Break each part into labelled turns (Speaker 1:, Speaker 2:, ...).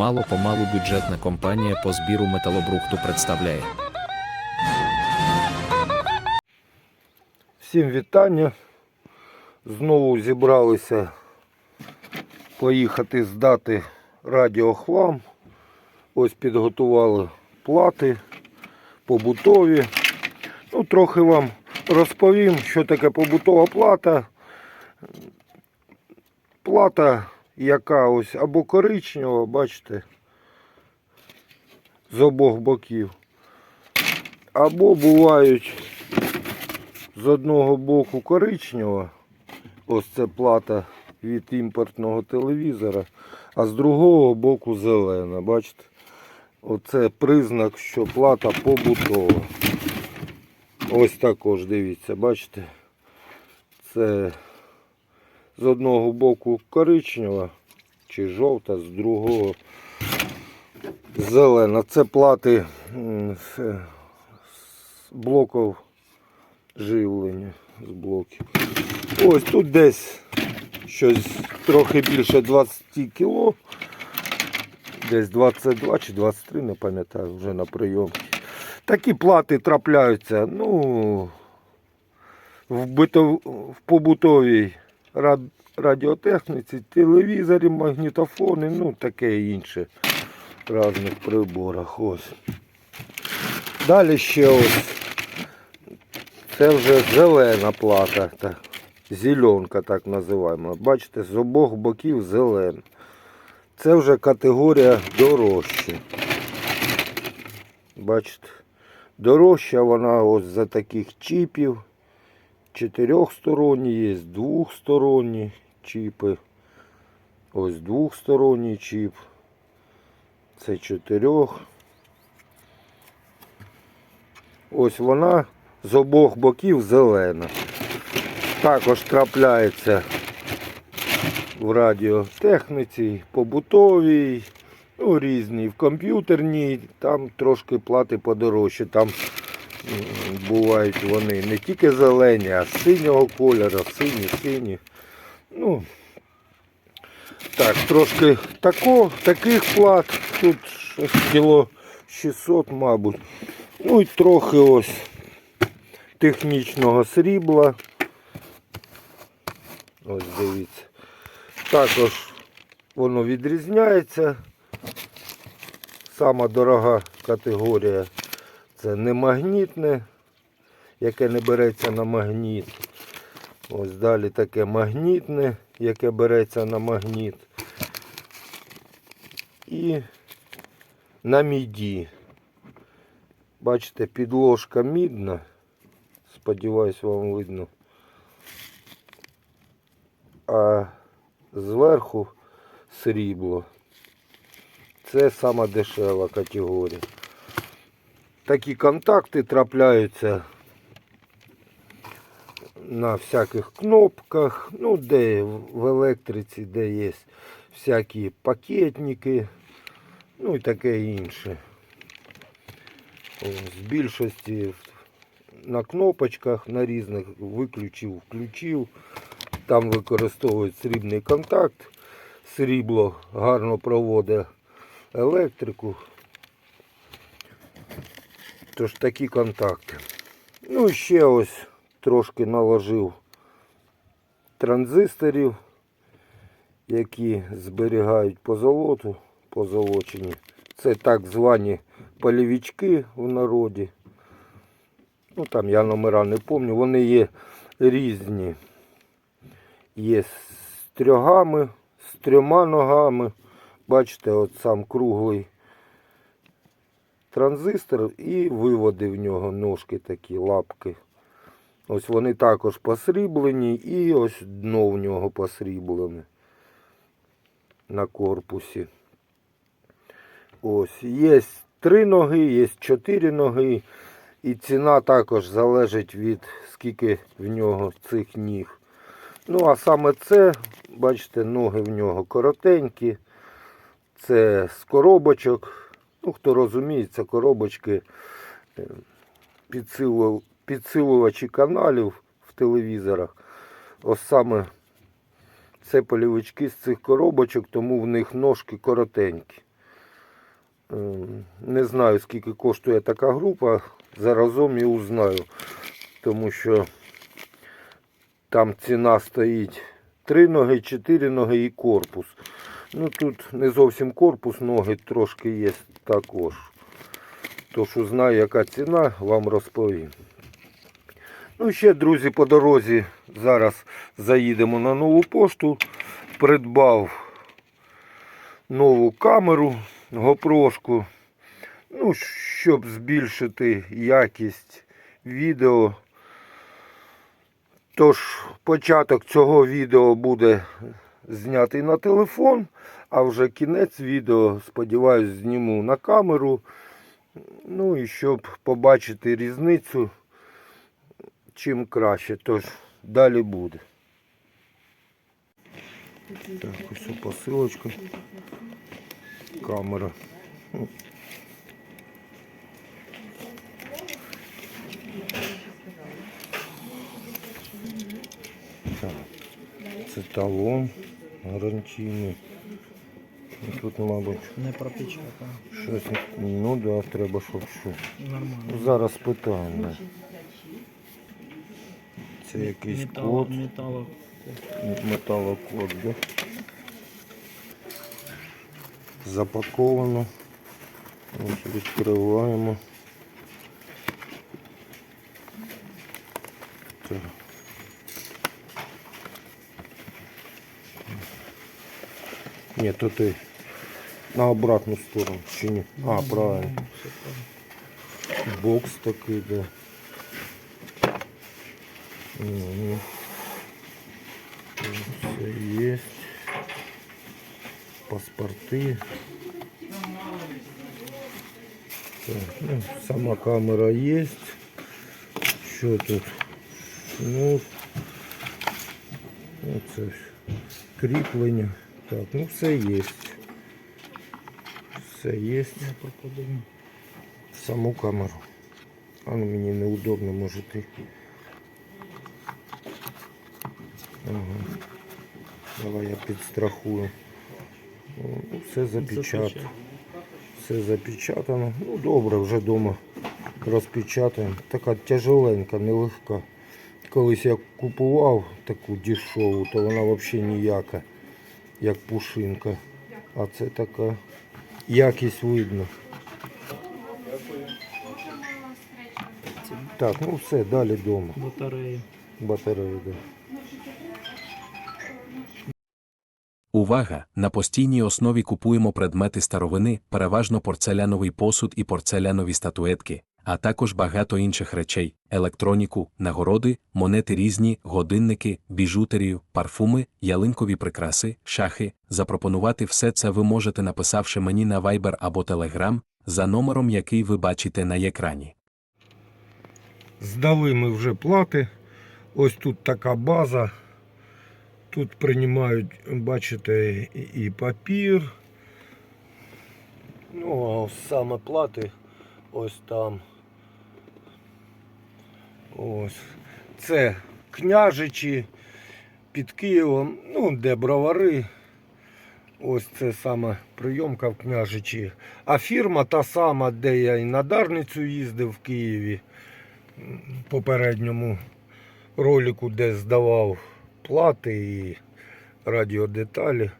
Speaker 1: Мало-помалу бюджетна компанія по збіру металобрухту представляє.
Speaker 2: Всім вітання. Знову зібралися поїхати здати радіохлам. Ось підготували плати побутові. Ну, трохи вам розповім, що таке побутова плата. Плата, яка ось або коричнева, бачите, з обох боків. Або бувають з одного боку коричнева, ось це плата від імпортного телевізора, а з другого боку зелена. Бачите? Оце признак, що плата побутова. Ось також дивіться, бачите? Це з одного боку коричнева чи жовта, з другого зелена. Це плати з блоків живлення з блоків. Ось тут десь щось трохи більше 20 кіло. Десь 22 чи 23, не пам'ятаю, вже на прийомці. Такі плати трапляються, ну, в, битов, в побутовій радіотехніці, телевізорі, магнітофони, ну таке інше в різних приборах. Ось. Далі ще ось. Це вже зелена плата, та, зеленка так називаємо. Бачите, з обох боків зелена. Це вже категорія дорожча. Бачите, дорожча вона ось за таких чіпів. Чотирьохсторонні є, двохсторонні чіпи. Ось двохсторонній чіп. Це чотирьох. Ось вона з обох боків зелена. Також трапляється в радіотехніці, побутовій, ну, різній, в комп'ютерній, там трошки плати подорожче. Там бувають вони не тільки зелені, а синього кольору, сині, сині. Ну, так, трошки тако, таких плат. Тут кіло 600, мабуть. Ну і трохи ось технічного срібла. Ось дивіться. Також воно відрізняється. Сама дорога категорія це немагнітне, яке не береться на магніт. Ось далі таке магнітне, яке береться на магніт. І на міді. Бачите, підложка мідна. Сподіваюсь, вам видно. А зверху срібло. Це сама дешева категорія. Такі контакти трапляються на всяких кнопках, ну де в електриці, де є всякі пакетники, ну і таке інше. З більшості на кнопочках на різних виключив, включив. Там використовують срібний контакт. Срібло гарно проводить електрику. Тож такі контакти. Ну і ще ось трошки наложив транзисторів, які зберігають позолоту, позолочені. Це так звані полівічки в народі. Ну там я номера не пам'ятаю. Вони є різні. Є з трьогами, з трьома ногами. Бачите, от сам круглий транзистор і виводи в нього, ножки такі, лапки. Ось вони також посріблені і ось дно в нього посріблене на корпусі. Ось, є три ноги, є чотири ноги. І ціна також залежить від скільки в нього цих ніг. Ну, а саме це, бачите, ноги в нього коротенькі. Це з коробочок. Ну, хто розуміє, це коробочки е, підсилувачі каналів в телевізорах. Ось саме це полівички з цих коробочок, тому в них ножки коротенькі. Ем, Не знаю, скільки коштує така група. Заразом і узнаю. Тому що там ціна стоїть три ноги, чотири ноги і корпус. Ну тут не зовсім корпус, ноги трошки є також. Тож узнаю, яка ціна, вам розповім. Ну, ще, друзі, по дорозі зараз заїдемо на нову пошту. Придбав нову камеру, гопрошку. Ну, щоб збільшити якість відео. Тож, початок цього відео буде знятий на телефон, а вже кінець відео, сподіваюсь, зніму на камеру. Ну і щоб побачити різницю, чим краще. Тож далі буде. Так, ось посилочка. Камера. Це талон гарантійний. І Тут, мабуть,
Speaker 3: Не пропечатано.
Speaker 2: щось. Ну да, треба, щоб що.
Speaker 3: Нормально.
Speaker 2: Зараз питаємо. Це якийсь
Speaker 3: Металло,
Speaker 2: код,
Speaker 3: металло.
Speaker 2: металокод, да? Запаковано. Ось відкриваємо. Так. Ні, то ти на обратну сторону, чи ні? А, правильно.
Speaker 3: Все правильно.
Speaker 2: Бокс такий, да. Угу. Все есть. Паспорти. Так, ну, сама камера есть. Що тут? Ну, оце ж кріплення. Так, ну все є. Все є. Саму камеру. А ну мені неудобно, може ти. Ага. Давай я підстрахую. Ну, Все запечатано.
Speaker 3: Запечатано.
Speaker 2: Все запечатано. Ну добре, вже вдома розпечатаємо. Така тяжеленька, нелегка. Колись я купував таку дешеву, то вона взагалі ніяка, як пушинка. А це така якість видно. Так, ну все, далі вдома.
Speaker 3: Батарея.
Speaker 2: Батарея, да.
Speaker 1: Увага! На постійній основі купуємо предмети старовини, переважно порцеляновий посуд і порцелянові статуетки, а також багато інших речей: електроніку, нагороди, монети різні, годинники, біжутерію, парфуми, ялинкові прикраси, шахи. Запропонувати все це ви можете, написавши мені на Viber або Telegram за номером, який ви бачите на екрані.
Speaker 2: Здали ми вже плати. Ось тут така база. Тут приймають, бачите, і- папір. Ну, а саме плати ось там. Ось. Це княжичі під Києвом, ну, де бровари. Ось це саме прийомка в княжичі. А фірма та сама, де я і на Дарницю їздив в Києві в попередньому ролику, де здавав плати і радіодеталі.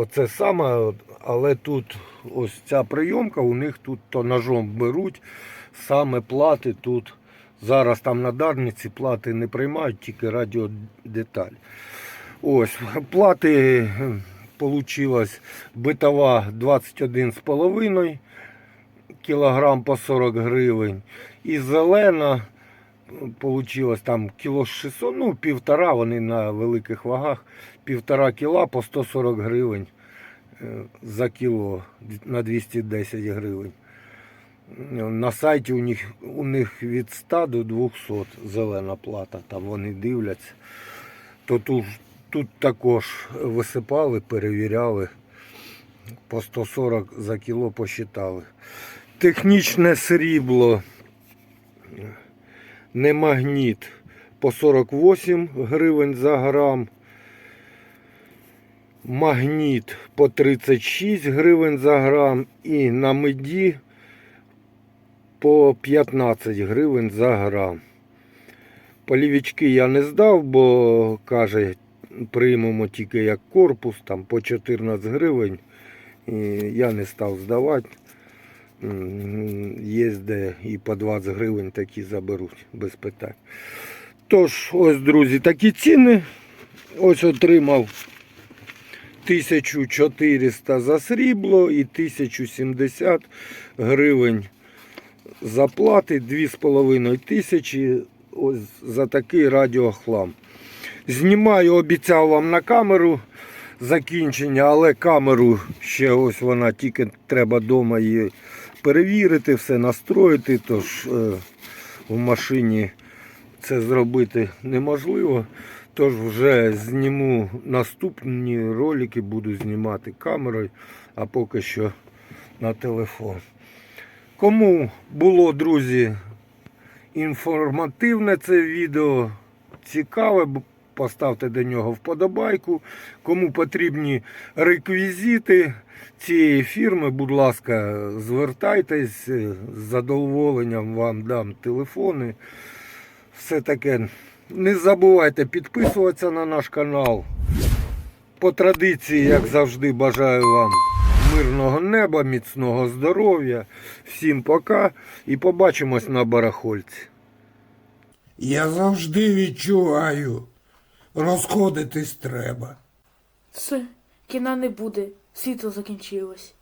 Speaker 2: Оце саме, але тут ось ця прийомка, у них тут то ножом беруть, саме плати тут. Зараз там на Дарниці плати не приймають, тільки радіодеталь. Ось, плати получилось битова 21,5 кілограм по 40 гривень. І зелена получилось там кіло 600, ну півтора, вони на великих вагах, півтора кіла по 140 гривень е, за кіло на 210 гривень. На сайті у них, у них від 100 до 200 зелена плата, там вони дивляться. То тут, тут також висипали, перевіряли, по 140 за кіло посчитали. Технічне срібло, не магніт по 48 гривень за грам. Магніт по 36 гривень за грам і на меді по 15 гривень за грам. Полівічки я не здав, бо каже, приймемо тільки як корпус, там по 14 гривень. І я не став здавати. Є і по 20 гривень такі заберуть без питань. Тож, ось, друзі, такі ціни. Ось отримав 1400 за срібло і 1070 гривень заплати 2,5 тисячі ось за такий радіохлам. Знімаю, обіцяв вам на камеру закінчення, але камеру ще ось вона тільки треба вдома її перевірити, все настроїти, тож е, в машині це зробити неможливо. Тож вже зніму наступні ролики, буду знімати камерою, а поки що на телефон. Кому було, друзі, інформативне це відео, цікаве, поставте до нього вподобайку. Кому потрібні реквізити цієї фірми, будь ласка, звертайтесь, з задоволенням вам дам телефони. Все таке. Не забувайте підписуватися на наш канал. По традиції, як завжди, бажаю вам мирного неба, міцного здоров'я. Всім пока і побачимось на барахольці.
Speaker 4: Я завжди відчуваю, розходитись треба.
Speaker 5: Все, кіна не буде, світло закінчилось.